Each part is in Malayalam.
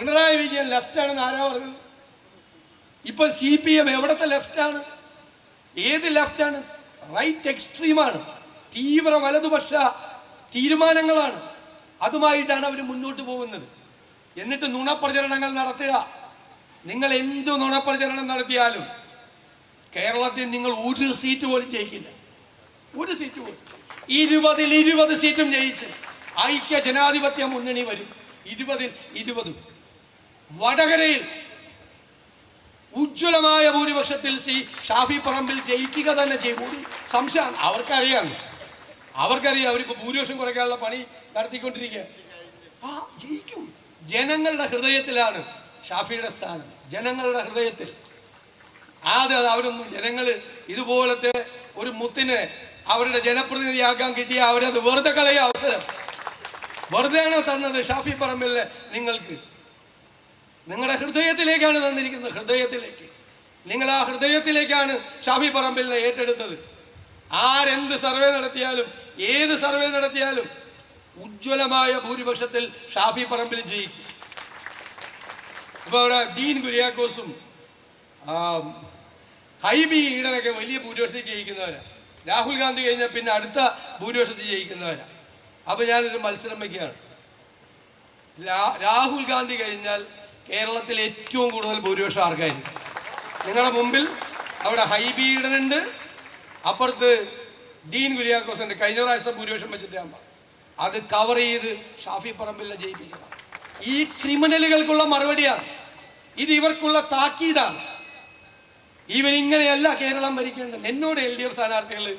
പിണറായി വിജയൻ ലെഫ്റ്റ് ആണെന്ന് ആരാ പറഞ്ഞത് ഇപ്പൊ സി പി എം എവിടത്തെ ലെഫ്റ്റ് ആണ്? ഏത് ലെഫ്റ്റ് ആണ്? റൈറ്റ് എക്സ്ട്രീമാണ് തീവ്ര വലതുപക്ഷ തീരുമാനങ്ങളാണ്. അതുമായിട്ടാണ് അവർ മുന്നോട്ട് പോകുന്നത്. എന്നിട്ട് നുണപ്രചരണങ്ങൾ നടത്തുക. നിങ്ങൾ എന്ത് നുണപ്രചരണം നടത്തിയാലും കേരളത്തിൽ നിങ്ങൾ ഒരു സീറ്റ് പോലും ജയിക്കില്ല. ഒരു സീറ്റ് പോലും. ഇരുപതിൽ ഇരുപത് സീറ്റും ജയിച്ച് ഐക്യ ജനാധിപത്യ മുന്നണി വരും. ഇരുപതിൽ ഇരുപതും. വടകരയിൽ ഉജ്ജ്വലമായ ഭൂരിപക്ഷത്തിൽ ശ്രീ ഷാഫി പറമ്പിൽ ജയിക്കുക തന്നെ ചെയ്യും സംശയം. അവർക്കറിയാം. അവർക്കറിയാം. അവരിപ്പോ ഭൂരിപക്ഷം കുറയ്ക്കാനുള്ള പണി നടത്തിക്കൊണ്ടിരിക്കുക ആ ജയിക്കും. ജനങ്ങളുടെ ഹൃദയത്തിലാണ് ഷാഫിയുടെ സ്ഥാനം. ജനങ്ങളുടെ ഹൃദയത്തിൽ. ആദ്യം അവരൊന്നും ജനങ്ങൾ ഇതുപോലത്തെ ഒരു മുത്തിനെ അവരുടെ ജനപ്രതിനിധിയാക്കാൻ കിട്ടിയ അവരത് വെറുതെ കളയ അവസരം. വെറുതെയാണോ തന്നത് ഷാഫി പറമ്പിലെ നിങ്ങൾക്ക്. നിങ്ങളുടെ ഹൃദയത്തിലേക്കാണ് തന്നിരിക്കുന്നത് ഹൃദയത്തിലേക്ക്. നിങ്ങൾ ആ ഹൃദയത്തിലേക്കാണ് ഷാഫി പറമ്പിലിനെ ഏറ്റെടുത്തത്. ആരെന്ത് സർവേ നടത്തിയാലും ഏത് സർവേ നടത്തിയാലും ഉജ്ജ്വലമായ ഭൂരിപക്ഷത്തിൽ ഷാഫി പറമ്പിൽ ജയിക്കും. ഇപ്പൊ അവിടെ ഡീൻ കുര്യാക്കോസും ഹൈബി ഈടനൊക്കെ വലിയ ഭൂരിപക്ഷത്തിൽ ജയിക്കുന്നവരാ. രാഹുൽ ഗാന്ധി കഴിഞ്ഞാൽ പിന്നെ അടുത്ത ഭൂരിപക്ഷത്തിൽ ജയിക്കുന്നവരാ. അപ്പൊ ഞാനൊരു മത്സരം വയ്ക്കുകയാണ് രാഹുൽ ഗാന്ധി കഴിഞ്ഞാൽ കേരളത്തിൽ ഏറ്റവും കൂടുതൽ ഭൂരിപക്ഷം ആർക്കായിരിക്കും നിങ്ങളുടെ മുമ്പിൽ അവിടെ ഹൈബി ഈഡനുണ്ട് അപ്പുറത്ത് ഡീൻ കുര്യാക്കോസ് ഉണ്ട്. കഴിഞ്ഞ പ്രാവശ്യം ഭൂരിപക്ഷം വെച്ചിട്ട് ഞാൻ അത് കവർ ചെയ്ത് ഷാഫി പറമ്പിലെ ജയിപ്പിക്കണം. ഈ ക്രിമിനലുകൾക്കുള്ള മറുപടിയാണ്. ഇത് ഇവർക്കുള്ള താക്കീതാണ്. ഇവരിങ്ങനെയല്ല കേരളം ഭരിക്കേണ്ടത്. എന്നോട് എൽ ഡി എഫ് സ്ഥാനാർത്ഥികൾ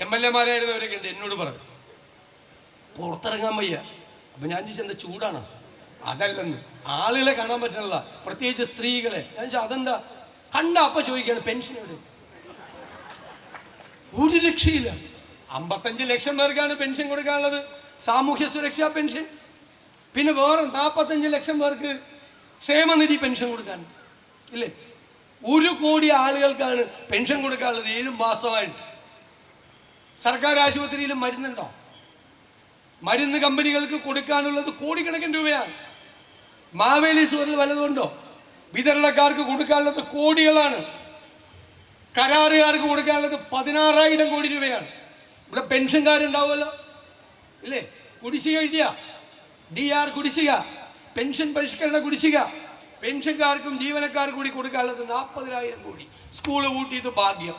എം എൽ എമാരായിരുന്നവരൊക്കെ ഉണ്ട്. എന്നോട് പറഞ്ഞു പുറത്തിറങ്ങാൻ വയ്യ. അപ്പൊ ഞാൻ ചോദിച്ചെന്താ ചൂടാണ്? അതല്ലെന്ന്. ആളുകളെ കാണാൻ പറ്റണല്ല. പ്രത്യേകിച്ച് സ്ത്രീകളെ. എന്നുവെച്ചാൽ അതെന്താ? കണ്ട അപ്പ ചോദിക്കാണ് പെൻഷൻ ഒരു രക്ഷയില്ല. അമ്പത്തഞ്ച് ലക്ഷം പേർക്കാണ് പെൻഷൻ കൊടുക്കാനുള്ളത്. സാമൂഹ്യ സുരക്ഷാ പെൻഷൻ. പിന്നെ വേറെ നാൽപ്പത്തഞ്ച് ലക്ഷം പേർക്ക് ക്ഷേമനിധി പെൻഷൻ കൊടുക്കാൻ. ഇല്ലേ? ഒരു കോടി ആളുകൾക്കാണ് പെൻഷൻ കൊടുക്കാനുള്ളത് ഏഴ് മാസമായിട്ട്. സർക്കാർ ആശുപത്രിയിൽ മരുന്നുണ്ടോ? മരുന്ന് കമ്പനികൾക്ക് കൊടുക്കാനുള്ളത് കോടിക്കണക്കിന് രൂപയാണ്. മാവേലി സുഹൃത്ത് വല്ലതുണ്ടോ വിതരണക്കാർക്ക് കൊടുക്കാനുള്ളത് കോടികളാണ്. കരാറുകാർക്ക് കൊടുക്കാനുള്ളത് പതിനാറായിരം കോടി രൂപയാണ്. ഇവിടെ പെൻഷൻകാരുണ്ടാവുമല്ലോ? ഇല്ലേ? കുടിശ്ശിക എഴുതിയ? ഡി ആർ കുടിശ്ശിക. പെൻഷൻ പരിഷ്കരണ കുടിശ്ശിക. പെൻഷൻകാർക്കും ജീവനക്കാർക്കും കൂടി കൊടുക്കാനുള്ളത് നാൽപ്പതിനായിരം കോടി. സ്കൂൾ കൂട്ടിയത് ഭാഗ്യം.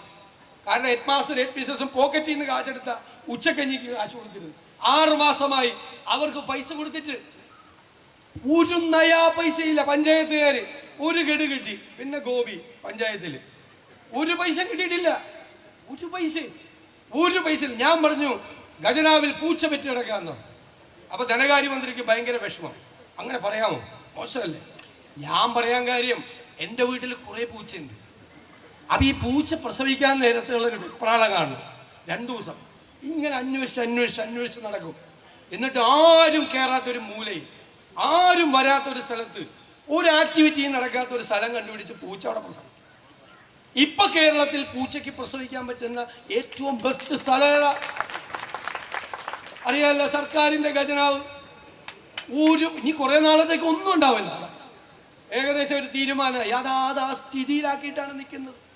കാരണം ഹെഡ് മാസ്റ്റർ ഹെഡ് മിസ്സസും പോക്കറ്റിൽ നിന്ന് കാശെടുത്ത ഉച്ചക്കഞ്ഞിക്ക് കാശ് കൊടുത്തിരുന്നു. ആറ് മാസമായി അവർക്ക് പൈസ കൊടുത്തിട്ട്. ഒരു നയാ പൈസയില്ല പഞ്ചായത്തുകാര്. ഒരു ഗഡു കിട്ടി. പിന്നെ ഗോപി പഞ്ചായത്തിൽ. ഒരു പൈസ കിട്ടിയിട്ടില്ല. ഒരു പൈസ. ഒരു പൈസ ഞാൻ പറഞ്ഞു ഖജനാവിൽ പൂച്ച പെറ്റി കിടക്കാന്നോ. അപ്പൊ ധനകാര്യമന്ത്രിക്ക് ഭയങ്കര വിഷമം. അങ്ങനെ പറയാമോ? മോശമല്ലേ? ഞാൻ പറയാൻ കാര്യം എന്റെ വീട്ടിൽ കുറേ പൂച്ചയുണ്ട്. അപ്പൊ ഈ പൂച്ച പ്രസവിക്കാൻ നേരത്തുള്ള ഒരു വെപ്രാളം കാണും. രണ്ടു ദിവസം. ഇങ്ങനെ അന്വേഷിച്ച് അന്വേഷിച്ച് അന്വേഷിച്ച് നടക്കും. എന്നിട്ട് ആരും കയറാത്തൊരു മൂലയിൽ ആരും വരാത്തൊരു സ്ഥലത്ത് ഒരു ആക്ടിവിറ്റിയും നടക്കാത്ത ഒരു സ്ഥലം കണ്ടുപിടിച്ച് പൂച്ച അവിടെ പ്രസവിക്കും. ഇപ്പൊ കേരളത്തിൽ പൂച്ചയ്ക്ക് പ്രസവിക്കാൻ പറ്റുന്ന ഏറ്റവും ബെസ്റ്റ് സ്ഥലം ഏതാ? അറിയാമല്ലോ സർക്കാരിന്റെ ഖജനാവ്. ഒരു ഇനി കുറെ നാളത്തേക്ക് ഒന്നും ഉണ്ടാവില്ല. ഏകദേശം ഒരു തീരുമാനമായി. അതാ സ്ഥിതിയിലാക്കിയിട്ടാണ് നിൽക്കുന്നത്.